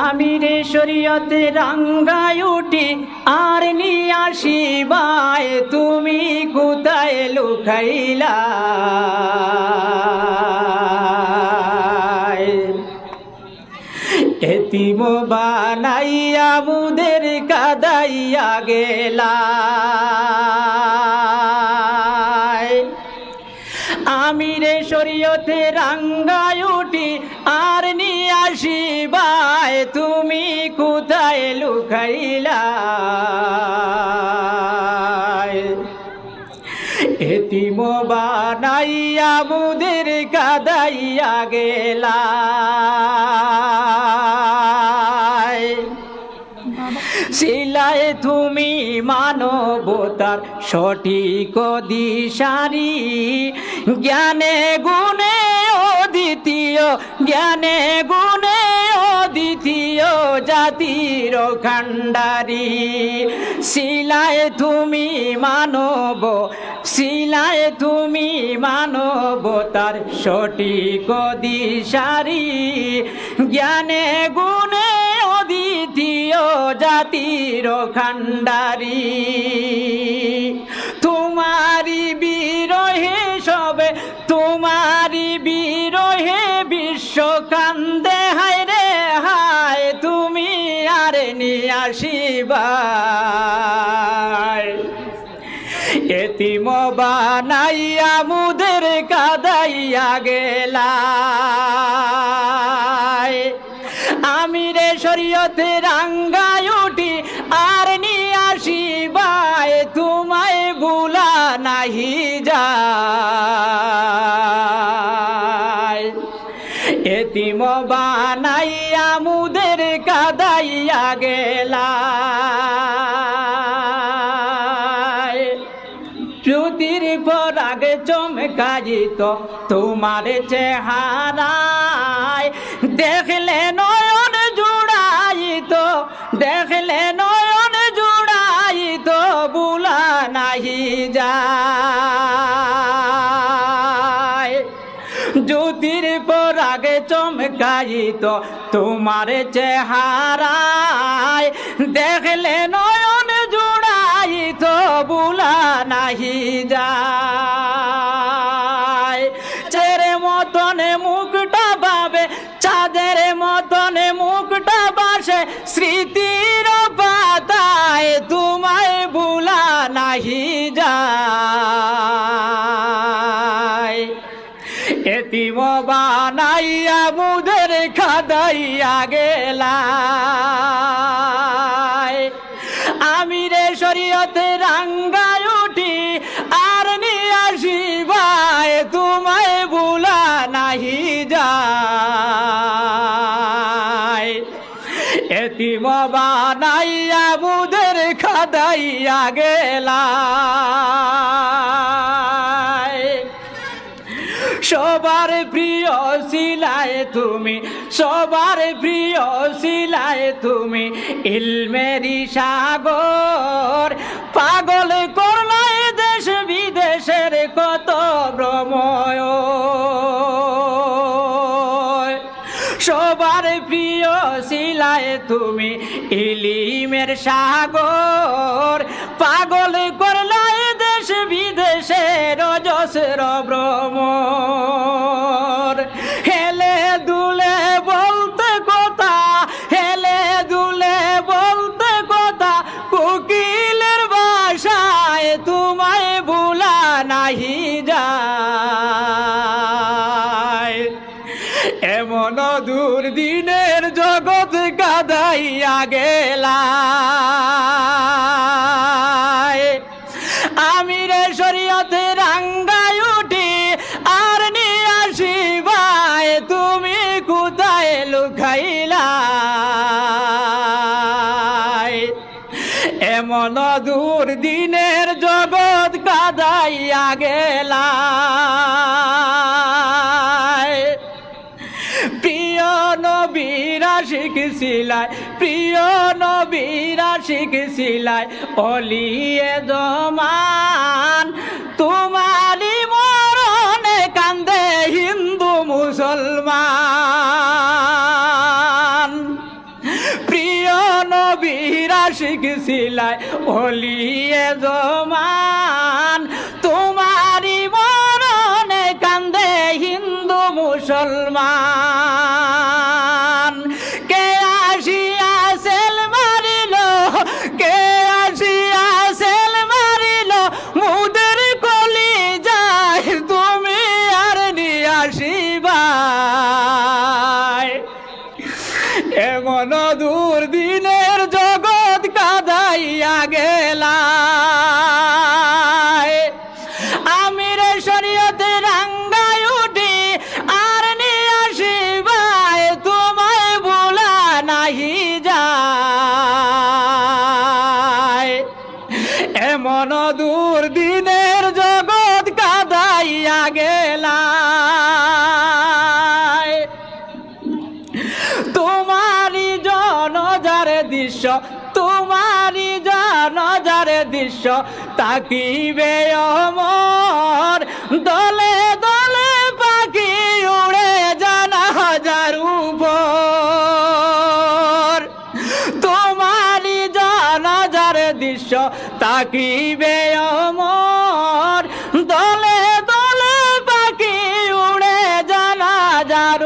আমি রে শরীয়তে রাঙ্গায় উঠি, আর নিয়ে আসিবায় তুমি কোথায় লুকাইলা? এতিম বানাইয়া মুদের কাদাইয়া গেলা আমি রে শরীয়তে রাঙ্গায় উঠি তুমি কোথায় লুকাইলা? এতিম বানাইয়া মুদের কাদাইয়া গেলা। শিলায় তুমি মানবতার সঠিক দিশারি। জ্ঞানে গুণে অদ্বিতীয়, জ্ঞানে গুণে জাতির খান্ডারি শিলায় তুমি মানব, শিলায় তুমি মানব মানবতার সঠিক দিশারি জ্ঞানে গুণে অদ্বিতীয় জাতির খান্ডারি তোমারি বিরহে সবে তোমারি বিরহে বিশ্ব এতিম বানাইয়া মুদের কাদাইয়া গেলা আমি রে শরীয়তে রাঙ্গায় উঠি, আর নিয়ে আসিবায় তোমায় ভুলা নাহি যায়। এতিম বানাইয়া মুদের কাদাইয়া গেলা জ্যোতির পর আগে চমকাইত, তোমার চেহারায়। দেখলে নয়ন জুড়াইত, দেখলে নয়ন জুড়াইত বুলা নাহি যায়। জ্যোতির পর আগে চমকাইত, তোমার চেহারায়। দেখলে নয়ন যায় চেরে মতনে মুখটা পাবে চাঁদের মতনে মুখটা বাসে স্মৃতির পাতায় তোমায় বুলা নাহি যায়। এতিম বানাইয়া মুদের খাদাইয়া গেলা আমি রে শরীয়তে রাঙ্গায় এতিম বানাইয়া মুদের খাদাইয়া গেলা সবার প্রিয় শিলায় তুমি, সবার প্রিয় শিলায় তুমি ইলমেরি সাগর সবার প্রিয় শিলায় তুমি ইলিমের সাগর। পাগল করলায় দেশ বিদেশের রজস্র ভ্রমর এমন দুর্দিনের জগৎ কাদাইয়া গেলা আমি রে শরীয়তে রাঙ্গায় উঠি, আর নিয়ে আসিবায় তুমি কোথায় লুকাইলা এমন দূর দিনের জগৎ কাদাইয়া গেলা শিলাই প্রিয় নবীরা শিখ শিলাই অলি জমান। তোমারি মরণে কান্দে হিন্দু মুসলমান। প্রিয় নবীরা শিখ শিলাই অলি জমান। এমন দূর দিনের জগৎ কাদাইয়া গেলা তোমারি জনজার দৃশ্য তোমারি জনজার দৃশ্য, তাকিবে অমর দলে দলে তাকিবে অমর। দলে দলে পাখি উড়ে জানা যার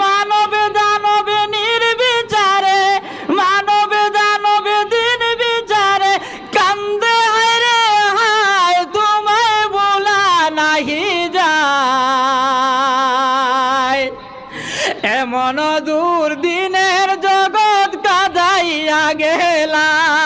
মানব, দানব নির্বিচারে, মানব, দানব দিন বিচারে কান্দে হায় রে, হায় তোমায় বলা নাহি যায়। এমন দূর জগৎ কাদাইয়া